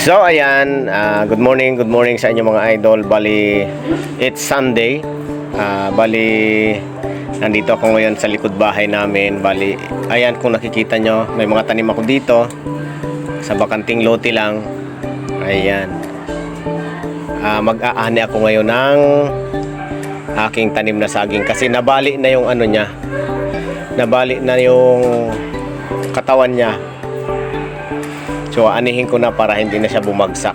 So ayan, ah, good morning, good morning sa inyo mga idol. Bali, it's Sunday. Ah, bali, nandito ako ngayon sa likod bahay namin. Bali, ayan kung nakikita nyo, may mga tanim ako dito. Sa bakanting lote lang. Ayan. Ah, mag-aani ako ngayon ng aking tanim na saging kasi nabali na yung ano niya. Nabali na yung katawan niya. So, anihin ko na para hindi na siya bumagsak.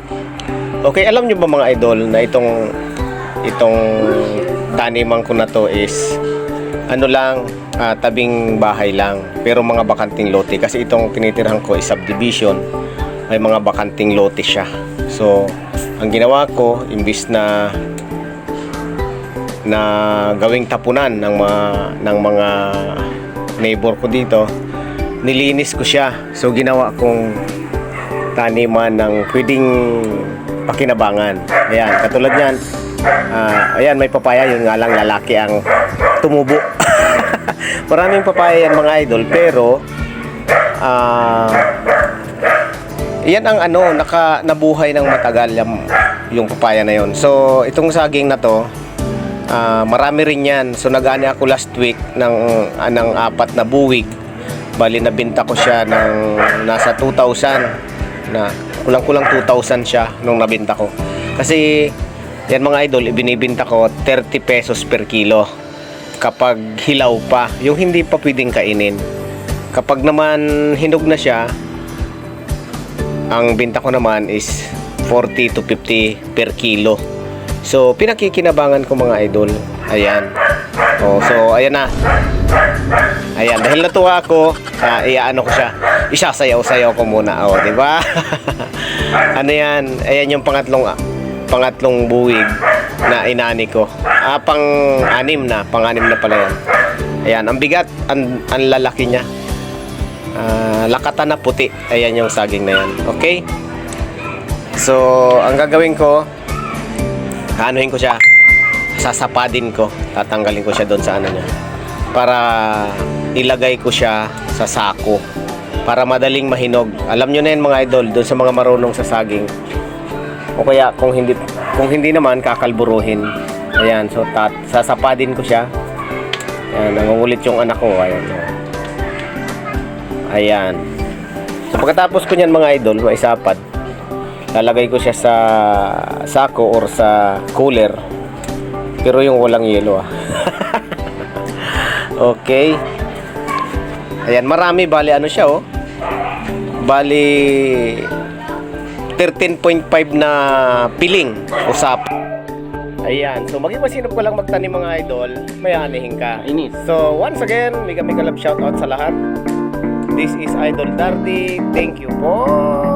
Okay, alam nyo ba mga idol na itong itong taniman ko na to is ano lang, ah, tabing bahay lang. Pero mga bakanting lote. Kasi itong tinitirhan ko is subdivision. May mga bakanting lote siya. So, ang ginawa ko, imbis na na gawing tapunan ng mga ng mga neighbor ko dito, nilinis ko siya. So, ginawa kong taniman ng pwedeng pakinabangan. Ayan, katulad yan. ah, ayan, may papaya. Yun nga lang, lalaki ang tumubo. Maraming papaya yan mga idol. Pero, ah, yan ang ano, naka, nabuhay ng matagal yung, yung papaya na yon. So, itong saging na to, ah, marami rin yan. So, nag-ani ako last week ng, ah, ng apat na buwig. Bali, nabinta ko siya ng nasa 2,000 na kulang-kulang 2,000 siya nung nabinta ko. Kasi yan mga idol, ibinibinta ko 30 pesos per kilo kapag hilaw pa, yung hindi pa pwedeng kainin. Kapag naman hinog na siya, ang binta ko naman is 40 to 50 per kilo. So, pinakikinabangan ko mga idol. Ayan. Oh, so, ayan na. Ayan, dahil natuwa ako, uh, iaano ko siya. Isasayaw-sayaw ko muna. Oh, di ba? ano yan? Ayan yung pangatlong pangatlong buwig na inani ko. Ah, pang anim na, pang anim na pala yan. Ayan, ang bigat, ang, ang lalaki niya. Ah, lakata na puti. Ayan yung saging na yan. Okay? So, ang gagawin ko, anuhin ko siya. Sasapadin ko. Tatanggalin ko siya doon sa ano niya. Para ilagay ko siya sa sako. Para madaling mahinog. Alam nyo na yan mga idol, doon sa mga marunong sa saging. O kaya kung hindi kung hindi naman kakalburuhin. Ayan, so tat, sasapadin ko siya. Ayan, nangungulit yung anak ko. Ayan. Ayan. So pagkatapos ko niyan mga idol, maisapad, lalagay ko siya sa sako or sa cooler. Pero yung walang yelo ah. okay. Ayan, marami bali ano siya oh. Bali 13.5 na piling usap. Ayan, so maging masinop ko lang magtanim mga idol, may anihin ka. Inis. So once again, mega mega love shoutout sa lahat. This is Idol Dardy. Thank you po.